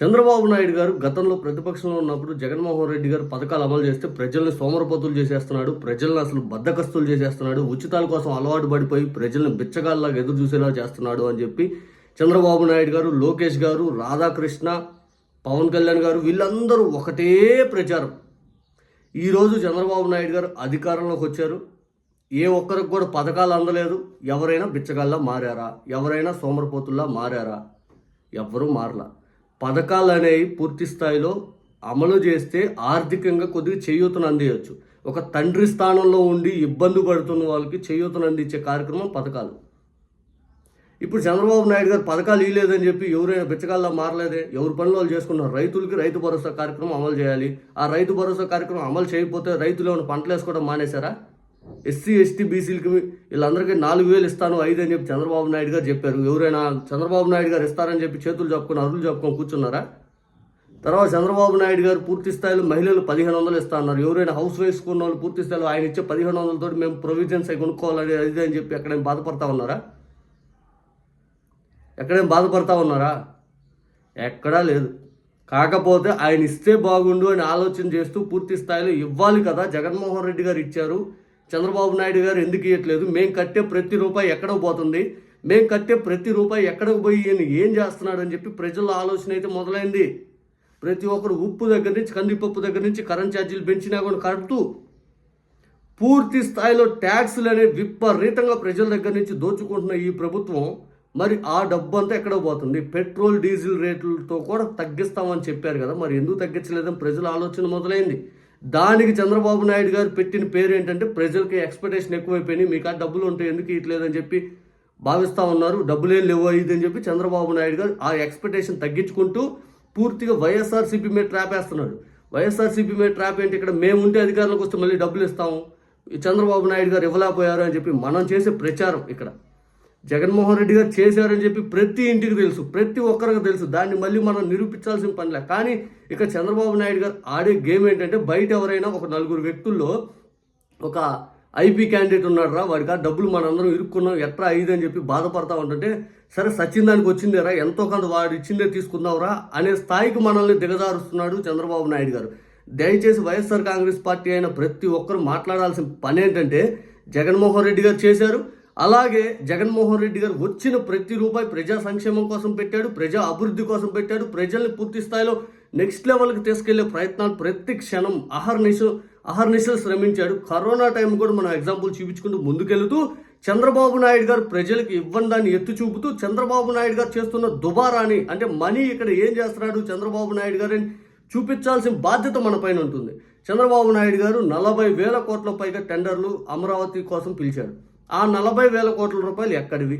చంద్రబాబు నాయుడు గారు గతంలో ప్రతిపక్షంలో ఉన్నప్పుడు జగన్మోహన్ రెడ్డి గారు పథకాలు అమలు చేస్తే ప్రజల్ని సోమరపోతులు చేసేస్తున్నాడు ప్రజల్ని అసలు బద్దకస్తులు చేసేస్తున్నాడు ఉచితాల కోసం అలవాటు పడిపోయి ప్రజల్ని బిచ్చగాల్లాగా ఎదురు చూసేలా చేస్తున్నాడు అని చెప్పి చంద్రబాబు నాయుడు గారు లోకేష్ గారు రాధాకృష్ణ పవన్ కళ్యాణ్ గారు వీళ్ళందరూ ఒకటే ప్రచారం. ఈరోజు చంద్రబాబు నాయుడు గారు అధికారంలోకి వచ్చారు. ఏ ఒక్కరికి కూడా పథకాలు అందలేదు. ఎవరైనా బిచ్చగాల్లా మారారా? ఎవరైనా సోమరపోతుల్లా మారారా? ఎవ్వరూ మారలా. పథకాలు అనేవి పూర్తి స్థాయిలో అమలు చేస్తే ఆర్థికంగా కొద్దిగా చేయూతను అందియచ్చు. ఒక తండ్రి స్థానంలో ఉండి ఇబ్బంది పడుతున్న వాళ్ళకి చేయూతను అందించే కార్యక్రమం పథకాలు. ఇప్పుడు చంద్రబాబు నాయుడు గారు పథకాలు ఇవ్వలేదని చెప్పి ఎవరైనా బిచ్చకాల్లో మారలేదే? ఎవరి పనులు వాళ్ళు చేసుకున్నారు? రైతులకి రైతు భరోసా కార్యక్రమం అమలు చేయాలి. ఆ రైతు భరోసా కార్యక్రమం అమలు చేయకపోతే రైతులు ఏమైనా పంటలు వేసుకోవడం మానేశారా? ఎస్సీ ఎస్టీ బీసీలకి వీళ్ళందరికీ నాలుగు వేలు ఇస్తాను ఐదు అని చెప్పి చంద్రబాబు నాయుడు గారు చెప్పారు. ఎవరైనా చంద్రబాబు నాయుడు గారు ఇస్తారని చెప్పి చేతులు చెప్పుకొని అరులు చెప్పుకొని కూర్చున్నారా? తర్వాత చంద్రబాబు నాయుడు గారు పూర్తి స్థాయిలో మహిళలు పదిహేను వందలు ఇస్తా అన్నారు. ఎవరైనా హౌస్ వైఫ్ కొన్న వాళ్ళు పూర్తి స్థాయిలో ఆయన ఇచ్చే పదిహేను వందలతో మేము ప్రొవిజన్స్ అయి కొనుక్కోవాలని అది అని చెప్పి ఎక్కడేం బాధపడతా ఉన్నారా? ఎక్కడేం బాధపడతా ఉన్నారా? ఎక్కడా లేదు. కాకపోతే ఆయన ఇస్తే బాగుండు అని ఆలోచన చేస్తూ పూర్తి స్థాయిలో ఇవ్వాలి కదా జగన్మోహన్ రెడ్డి గారు ఇచ్చారు. చంద్రబాబు నాయుడు గారు ఎందుకు ఇవ్వట్లేదు మేము కట్టే ప్రతి రూపాయి ఎక్కడికి పోతుంది? మేము కట్టే ప్రతి రూపాయి ఎక్కడికి పోయి ఈయన ఏం చేస్తున్నాడు అని చెప్పి ప్రజల ఆలోచన అయితే మొదలైంది. ప్రతి ఒక్కరు ఉప్పు దగ్గర నుంచి కందిపప్పు దగ్గర నుంచి కరెంట్ ఛార్జీలు పెంచినా కూడా కడుతూ పూర్తి స్థాయిలో ట్యాక్సులు అనేవి విపరీతంగా ప్రజల దగ్గర నుంచి దోచుకుంటున్న ఈ ప్రభుత్వం మరి ఆ డబ్బు అంతా ఎక్కడ పోతుంది? పెట్రోల్ డీజిల్ రేట్లతో కూడా తగ్గిస్తామని చెప్పారు కదా. మరి ఎందుకు తగ్గించలేదని ప్రజల ఆలోచన మొదలైంది. దానికి చంద్రబాబు నాయుడు గారు పెట్టిన పేరు ఏంటంటే ప్రజలకి ఎక్స్పెక్టేషన్ ఎక్కువైపోయినాయి. మీకు ఆ డబ్బులు ఉంటే ఎందుకు ఇట్లేదని చెప్పి భావిస్తూ ఉన్నారు. డబ్బులు ఏం లేవు ఇది అని చెప్పి చంద్రబాబు నాయుడు గారు ఆ ఎక్స్పెక్టేషన్ తగ్గించుకుంటూ పూర్తిగా వైఎస్ఆర్సీపీ మీద ట్రాప్ వేస్తున్నాడు వైఎస్ఆర్సీపీ మీద ట్రాప్ ఏంటి? ఇక్కడ మేము ఉంటే అధికారంలోకి వస్తే మళ్ళీ డబ్బులు ఇస్తాము. చంద్రబాబు నాయుడు గారు ఇవ్వలేకపోయారు అని చెప్పి మనం చేసే ప్రచారం ఇక్కడ. జగన్మోహన్ రెడ్డి గారు చేశారని చెప్పి ప్రతి ఇంటికి తెలుసు ప్రతి ఒక్కరికి తెలుసు. దాన్ని మళ్ళీ మనం నిరూపించాల్సిన పనిలే కానీ ఇక చంద్రబాబు నాయుడు గారు ఆడే గేమ్ ఏంటంటే బయట ఎవరైనా ఒక నలుగురు వ్యక్తుల్లో ఒక ఐపీ క్యాండిడేట్ ఉన్నాడు రా వాడికి ఆ డబ్బులు మనందరం ఇరుక్కున్నాం ఎట్రా ఐదు అని చెప్పి బాధపడతా ఉంటుంటే సరే సచిన్ దానికి వచ్చిందేరా ఎంతో కొంత వాడు ఇచ్చిందే తీసుకుందాంరా అనే స్థాయికి మనల్ని దిగజారుస్తున్నాడు చంద్రబాబు నాయుడు గారు. దయచేసి వైఎస్ఆర్ కాంగ్రెస్ పార్టీ అయిన ప్రతి ఒక్కరు మాట్లాడాల్సిన పని ఏంటంటే జగన్మోహన్ రెడ్డి గారు చేశారు అలాగే జగన్మోహన్ రెడ్డి గారు వచ్చిన ప్రతి రూపాయి ప్రజా సంక్షేమం కోసం పెట్టాడు ప్రజా అభివృద్ధి కోసం పెట్టాడు ప్రజల్ని పూర్తి స్థాయిలో నెక్స్ట్ లెవెల్కి తీసుకెళ్ళే ప్రయత్నాలు ప్రతి క్షణం అహర్నిశ అహర్నిశలు శ్రమించాడు. కరోనా టైం కూడా మనం ఎగ్జాంపుల్ చూపించుకుంటూ ముందుకెళ్తూ చంద్రబాబు నాయుడు గారు ప్రజలకు ఇవ్వని దాన్ని ఎత్తు చూపుతూ చంద్రబాబు నాయుడు గారు చేస్తున్న దుబారాని అంటే మనీ ఇక్కడ ఏం చేస్తున్నాడు చంద్రబాబు నాయుడు గారని చూపించాల్సిన బాధ్యత మన పైన ఉంటుంది. చంద్రబాబు నాయుడు గారు నలభై వేల కోట్ల పైగా టెండర్లు అమరావతి కోసం పిలిచాడు ఆ నలభై వేల కోట్ల రూపాయలు ఎక్కడివి?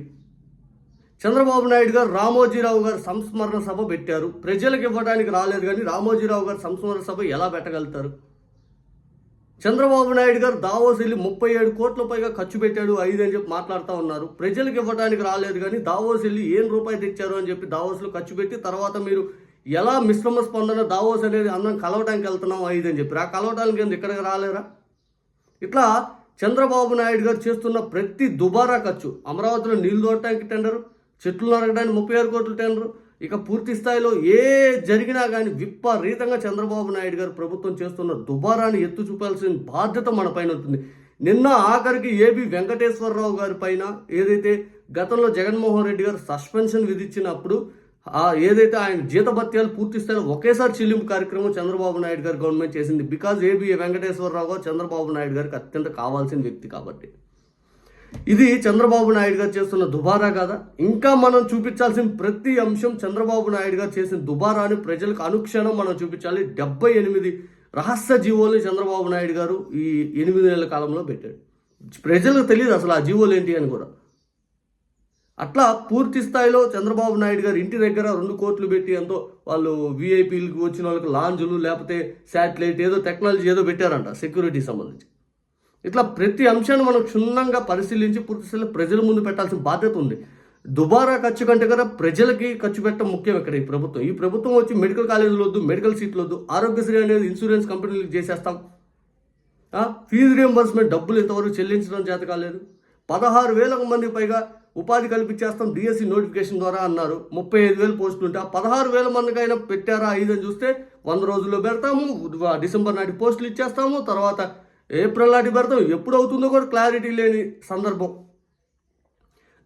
చంద్రబాబు నాయుడు గారు రామోజీరావు గారు సంస్మరణ సభ పెట్టారు. ప్రజలకు ఇవ్వడానికి రాలేదు కానీ రామోజీరావు గారు సంస్మరణ సభ ఎలా పెట్టగలుగుతారు? చంద్రబాబు నాయుడు గారు దావోస్ వెళ్ళి ముప్పై ఏడు కోట్ల పైగా ఖర్చు పెట్టాడు ఐదు అని చెప్పి మాట్లాడుతూ ఉన్నారు. ప్రజలకు ఇవ్వడానికి రాలేదు కానీ దావోస్ వెళ్ళి ఏం రూపాయి తెచ్చారు అని చెప్పి దావోస్లో ఖర్చు పెట్టి తర్వాత మీరు ఎలా మిశ్రమ స్పందన దావోస్ అనేది అందరం కలవటానికి వెళ్తున్నాం ఐదు అని చెప్పి ఆ కలవటానికి ఎందుకు ఇక్కడికి రాలేరా? ఇట్లా చంద్రబాబు నాయుడు గారు చేస్తున్న ప్రతి దుబారా ఖర్చు అమరావతిలో నీళ్ళు తోడటానికి టెండరు చెట్లు నరకడానికి ముప్పై ఆరు కోట్లు టెండరు ఇక పూర్తి స్థాయిలో ఏ జరిగినా కానీ విపరీతంగా చంద్రబాబు నాయుడు గారు ప్రభుత్వం చేస్తున్న దుబారాని ఎత్తు చూపాల్సిన బాధ్యత మన పైన ఉంటుంది. నిన్న ఆఖరికి ఏబి వెంకటేశ్వరరావు గారి పైన ఏదైతే గతంలో జగన్మోహన్ రెడ్డి గారు సస్పెన్షన్ విధించినప్పుడు ఏదైతే ఆయన జీతభత్యాలు పూర్తి స్థాయిలో ఒకేసారి చెల్లింపు కార్యక్రమం చంద్రబాబు నాయుడు గారు గవర్నమెంట్ చేసింది. బికాజ్ ఏబి వెంకటేశ్వరరావు గారు చంద్రబాబు నాయుడు గారికి అత్యంత కావాల్సిన వ్యక్తి కాబట్టి. ఇది చంద్రబాబు నాయుడు గారు చేస్తున్న దుబారా కదా ఇంకా మనం చూపించాల్సిన ప్రతి అంశం చంద్రబాబు నాయుడు గారు చేసిన దుబారాని ప్రజలకు అనుక్షణం మనం చూపించాలి. డెబ్బై ఎనిమిది రహస్య జీవోల్ని చంద్రబాబు నాయుడు గారు ఈ ఎనిమిది నెలల కాలంలో పెట్టాడు. ప్రజలకు తెలియదు అసలు ఆ జీవోలు ఏంటి అని కూడా. అట్లా పూర్తి స్థాయిలో చంద్రబాబు నాయుడు గారు ఇంటి దగ్గర రెండు కోట్లు పెట్టి ఎంతో వాళ్ళు వీఐపీలకు వచ్చిన వాళ్ళకి లాంజులు లేకపోతే శాటిలైట్ ఏదో టెక్నాలజీ ఏదో పెట్టారంట సెక్యూరిటీ సంబంధించి. ఇట్లా ప్రతి అంశాన్ని మనం క్షుణ్ణంగా పరిశీలించి పూర్తి స్థాయిలో ప్రజల ముందు పెట్టాల్సిన బాధ్యత ఉంది. దుబారా ఖర్చు కంటే కదా ప్రజలకి ఖర్చు పెట్టడం ముఖ్యం ఇక్కడ ఈ ప్రభుత్వం. ఈ ప్రభుత్వం వచ్చి మెడికల్ కాలేజీలు వద్దు మెడికల్ సీట్లు వద్దు ఆరోగ్యశ్రీ అనేది ఇన్సూరెన్స్ కంపెనీలకు చేసేస్తాం. ఫీజు రియంబర్స్మెంట్ డబ్బులు ఇంతవరకు చెల్లించడం చేత కాలేదు. పదహారు వేలకు మంది పైగా ఉపాధి కల్పించేస్తాం డిఎస్సి నోటిఫికేషన్ ద్వారా అన్నారు. ముప్పై ఐదు వేలు పోస్టులు ఉంటే ఆ పదహారు వేల మందికైనా పెట్టారా? ఐదని చూస్తే వంద రోజుల్లో పెడతాము. డిసెంబర్ నాటి పోస్టులు ఇచ్చేస్తాము. తర్వాత ఏప్రిల్ నాటి పెడతాం. ఎప్పుడు అవుతుందో కూడా క్లారిటీ లేని సందర్భం.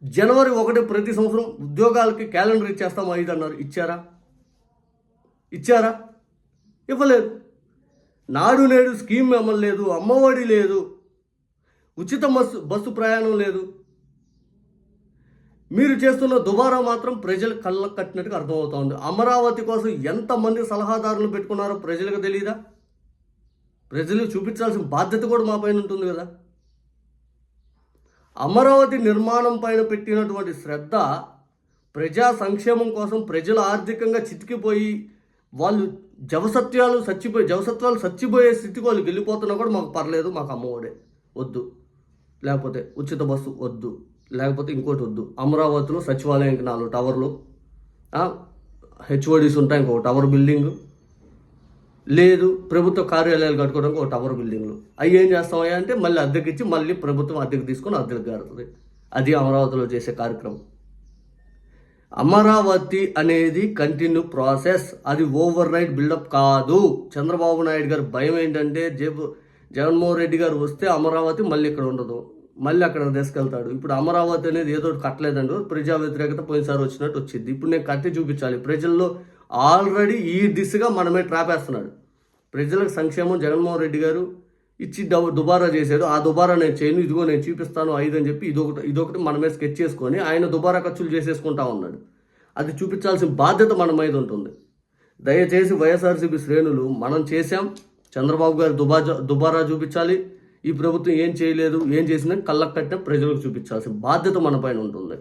జనవరి ఒకటి ప్రతి సంవత్సరం ఉద్యోగాలకి క్యాలెండర్ ఇచ్చేస్తాము. ఐదు అన్నారు. ఇచ్చారా? ఇచ్చారా? ఇవ్వలేదు. నాడు నేడు స్కీమ్ అమలు లేదు. అమ్మఒడి లేదు. ఉచిత బస్సు బస్సు ప్రయాణం లేదు. మీరు చేస్తున్న దుబారా మాత్రం ప్రజలు కళ్ళకు కట్టినట్టుగా అర్థమవుతోంది అమరావతి కోసం ఎంతమంది సలహాదారులు పెట్టుకున్నారో ప్రజలకు తెలియదా ప్రజలు చూపించాల్సిన బాధ్యత కూడా మా పైన ఉంటుంది కదా. అమరావతి నిర్మాణం పైన పెట్టినటువంటి శ్రద్ధ ప్రజా సంక్షేమం కోసం ప్రజలు ఆర్థికంగా చితికిపోయి వాళ్ళు జవసత్యాలు చచ్చిపోయి జవసత్వాలు చచ్చిపోయే స్థితికి వాళ్ళు వెళ్ళిపోతున్నా కూడా మాకు పర్లేదు మాకు అమ్మఒడే వద్దు. లేకపోతే ఉచిత బస్సు వద్దు. లేకపోతే ఇంకోటి వద్దు. అమరావతిలో సచివాలయానికి నాలుగు టవర్లు. హెచ్ఓడిస్ ఉంటాయి ఇంకో టవర్ బిల్డింగ్. లేదు ప్రభుత్వ కార్యాలయాలు కట్టుకోవడానికి ఒక టవర్ బిల్డింగ్లు. అవి ఏం చేస్తామయ్యా అంటే మళ్ళీ అద్దెకి ఇచ్చి మళ్ళీ ప్రభుత్వం అద్దెకి తీసుకొని అద్దెకి కడుతుంది అది అమరావతిలో చేసే కార్యక్రమం. అమరావతి అనేది కంటిన్యూ ప్రాసెస్. అది ఓవర్ నైట్ బిల్డప్ కాదు. చంద్రబాబు నాయుడు గారి భయం ఏంటంటే జేబు జగన్మోహన్ రెడ్డి గారు వస్తే అమరావతి మళ్ళీ ఇక్కడ ఉండదు. మళ్ళీ అక్కడ తీసుకెళ్తాడు. ఇప్పుడు అమరావతి అనేది ఏదో ఒకటి కట్టలేదండి. ప్రజా వ్యతిరేకత పోయినసారి వచ్చినట్టు వచ్చింది. ఇప్పుడు నేను కట్టి చూపించాలి. ప్రజల్లో ఆల్రెడీ ఈ దిశగా మనమే ట్రాపేస్తున్నాడు ప్రజలకు సంక్షేమం జగన్మోహన్ రెడ్డి గారు ఇచ్చి దుబారా చేశాడు ఆ దుబారా నేను చేయను. ఇదిగో నేను చూపిస్తాను ఐదు అని చెప్పి ఇదొకటి ఇదొకటి మనమే స్కెచ్ చేసుకొని ఆయన దుబారా ఖర్చులు చేసేసుకుంటా ఉన్నాడు. అది చూపించాల్సిన బాధ్యత మన మీద ఉంటుంది. దయచేసి వైఎస్ఆర్సీపీ శ్రేణులు మనం చేశాం. చంద్రబాబు గారు దుబాజా దుబారా చూపించాలి. ఈ ప్రభుత్వం ఏం చేయలేదు ఏం చేసిందని కళ్ళకు కట్టిన ప్రజలకు చూపించాల్సిన బాధ్యత మన పైన ఉంటుంది.